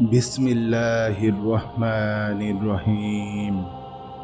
বিসমিল্লাহির রহমানির রহিম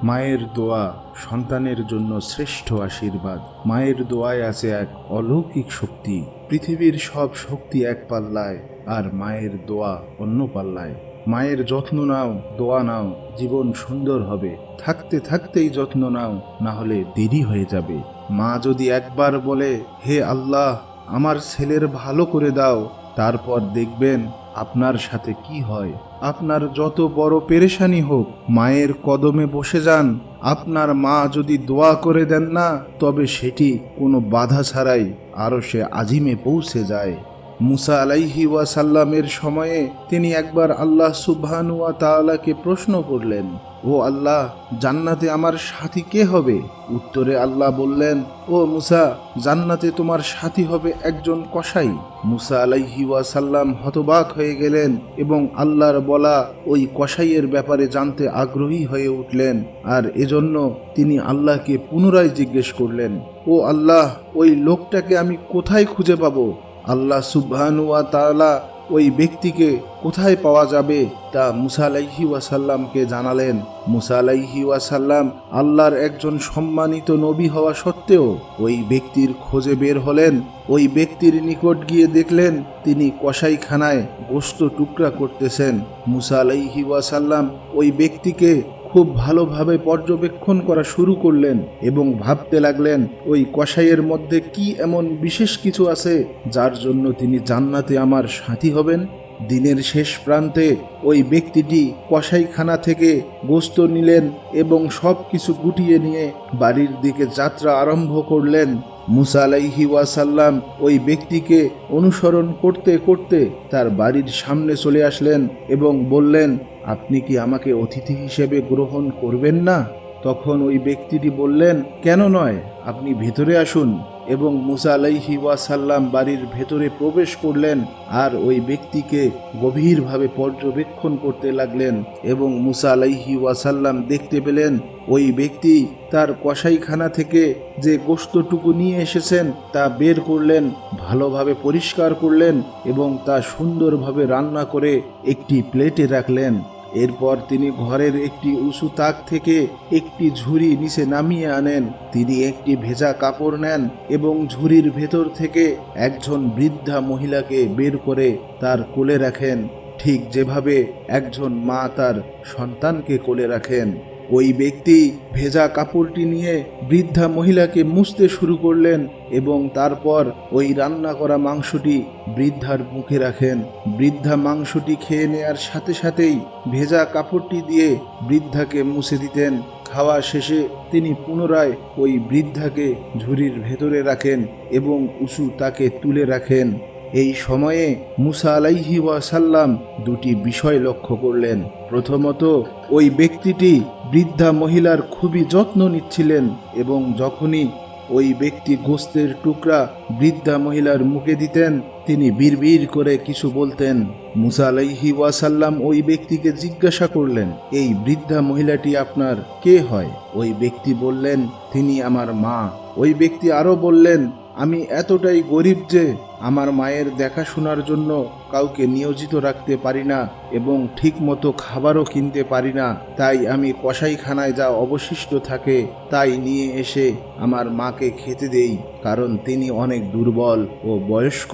মায়ের দোয়া সন্তানের জন্য শ্রেষ্ঠ আশীর্বাদ। মায়ের দোয়ায় আছে এক অলৌকিক শক্তি। পৃথিবীর সব শক্তি এক পাল্লায়, আর মায়ের দোয়া অন্য পাল্লায়। মায়ের যত্ন নাও, দোয়া নাও, জীবন সুন্দর হবে। থাকতে থাকতেই যত্ন নাও, না হলে দেরি হয়ে যাবে। মা যদি একবার বলে, হে আল্লাহ, আমার ছেলের ভালো করে দাও তারপর দেখবেন আপনার সাথে কি হয়। আপনার যত বড় পেরেশানি হোক, মায়ের কদমে বসে যান। আপনার মা যদি দোয়া করে দেন না, তবে সেটি কোনো বাধা ছাড়াই আরও সে আজিমে পৌঁছে যায়। মুসা আলাইহি ওয়াসাল্লামের সময়ে তিনি একবার আল্লাহ সুবহানু ওয়া তাআলাকে প্রশ্ন করলেন, ও আল্লাহ, জান্নাতে আমার সাথী কে হবে? উত্তরে আল্লাহ বললেন, ও মুসা, জান্নাতে তোমার সাথী হবে একজন কসাই। মুসা আলাইহি ওয়াসাল্লাম হতবাক হয়ে গেলেন এবং আল্লাহর বলা ওই কসাইয়ের ব্যাপারে জানতে আগ্রহী হয়ে উঠলেন। আর এজন্য তিনি আল্লাহকে পুনরায় জিজ্ঞেস করলেন, ও আল্লাহ, ওই লোকটাকে আমি কোথায় খুঁজে পাবো? আল্লাহ সুবহানুয়া তাআলা ওই ব্যক্তিকে কোথায় পাওয়া যাবে তা মুসা আলাইহি ওয়াসাল্লামকে জানালেন। মুসালাইহি ওয়াসাল্লাম আল্লাহর একজন সম্মানিত নবী হওয়া সত্ত্বেও ওই ব্যক্তির খোঁজে বের হলেন। ওই ব্যক্তির নিকট গিয়ে দেখলেন তিনি কসাইখানায় গোস্ত টুকরা করতেছেন। মুসালাইহি ওয়াসাল্লাম ওই ব্যক্তিকে খুব ভালোভাবে পর্যবেক্ষণ করা শুরু করলেন এবং ভাবতে লাগলেন, ওই কষাইয়ের মধ্যে কি এমন বিশেষ কিছু আছে যার জন্য তিনি জান্নাতে আমার সাথী হবেন? দিনের শেষ প্রান্তে ওই ব্যক্তিটি কসাইখানা থেকে গোস্ত নিলেন এবং সব কিছু গুটিয়ে নিয়ে বাড়ির দিকে যাত্রা আরম্ভ করলেন। মুসা আলাইহি ওয়াসাল্লাম ওই ব্যক্তিকে অনুসরণ করতে করতে তার বাড়ির সামনে চলে আসলেন এবং বললেন, আপনি কি আমাকে অতিথি হিসেবে গ্রহণ করবেন না? তখন ওই ব্যক্তিটি বললেন, কেন নয়, আপনি ভেতরে আসুন। এবং মুসা আলাইহি ওয়াসাল্লাম বাড়ির ভেতরে প্রবেশ করলেন আর ওই ব্যক্তিকে গভীরভাবে পর্যবেক্ষণ করতে লাগলেন এবং মুসা আলাইহি ওয়াসাল্লাম দেখতে পেলেন ওই ব্যক্তি তার কসাইখানা থেকে যে গোস্তটুকু নিয়ে এসেছেন তা বের করলেন, ভালোভাবে পরিষ্কার করলেন এবং তা সুন্দরভাবে রান্না করে একটি প্লেটে রাখলেন। এরপর তিনি ঘরের একটি উঁচু তাক থেকে একটি ঝুড়ি নিচে নামিয়ে আনেন। তিনি একটি ভেজা কাপড় নেন এবং ঝুড়ির ভেতর থেকে একজন বৃদ্ধা মহিলাকে বের করে তার কোলে রাখেন। ঠিক যেভাবে একজন মা তার সন্তানকে কোলে রাখেন। ওই ব্যক্তি ভেজা কাপড়টি নিয়ে বৃদ্ধা মহিলাকে মুছতে শুরু করলেন এবং তারপর ওই রান্না করা মাংসটি বৃদ্ধার মুখে রাখেন। বৃদ্ধা মাংসটি খেয়ে নেয়ার সাথে সাথেই ভেজা কাপড়টি দিয়ে বৃদ্ধাকে মুছে দিতেন। খাওয়া শেষে তিনি পুনরায় ওই বৃদ্ধাকে ঝুড়ির ভেতরে রাখেন এবং উঁচু তাকে তুলে রাখেন। এই সময়ে মুসা আলাইহি ওয়াসাল্লাম দুটি বিষয় লক্ষ্য করলেন। প্রথমত, ওই ব্যক্তিটি বৃদ্ধা মহিলার খুবই যত্ন নিচ্ছিলেন এবং যখনই ওই ব্যক্তি গোস্তের টুকরা বৃদ্ধা মহিলার মুখে দিতেন, তিনি বিড়বিড় করে কিছু বলতেন। মুসা আলাইহি ওয়াসাল্লাম ওই ব্যক্তিকে জিজ্ঞাসা করলেন, এই বৃদ্ধা মহিলাটি আপনার কে হয়? ওই ব্যক্তি বললেন, তিনি আমার মা। ওই ব্যক্তি আরও বললেন আমি এতটাই গরিব যে আমার মায়ের দেখাশোনার জন্য কাউকে নিয়োজিত রাখতে পারি না এবং ঠিকমতো খাবারও কিনতে পারি না। তাই আমি কসাইখানায় যা অবশিষ্ট থাকে তাই নিয়ে এসে আমার মাকে খেতে দেই, কারণ তিনি অনেক দুর্বল ও বয়স্ক।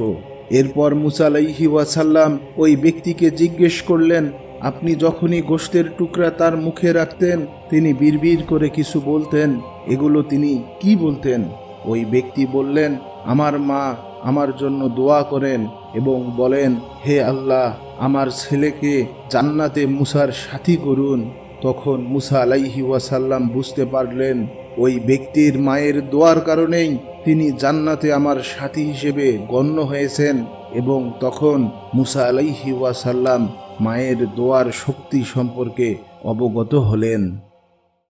এরপর মুসালাইহি ওয়াসাল্লাম ওই ব্যক্তিকে জিজ্ঞেস করলেন, আপনি যখনই গোষ্ঠের টুকরা তার মুখে রাখতেন, তিনি বিড়বিড় করে কিছু বলতেন। এগুলো তিনি কি বলতেন? ওই ব্যক্তি বললেন, আমার মা আমার জন্য দোয়া করেন এবং বলেন, হে আল্লাহ, আমার ছেলেকে জান্নাতে মুসার সাথী করুন। তখন মুসা আলাইহি ওয়াসাল্লাম বুঝতে পারলেন, ওই ব্যক্তির মায়ের দোয়ার কারণেই তিনি জান্নাতে আমার সাথী হিসেবে গণ্য হয়েছেন এবং তখন মুসা আলাইহি ওয়াসাল্লাম মায়ের দোয়ার শক্তি সম্পর্কে অবগত হলেন।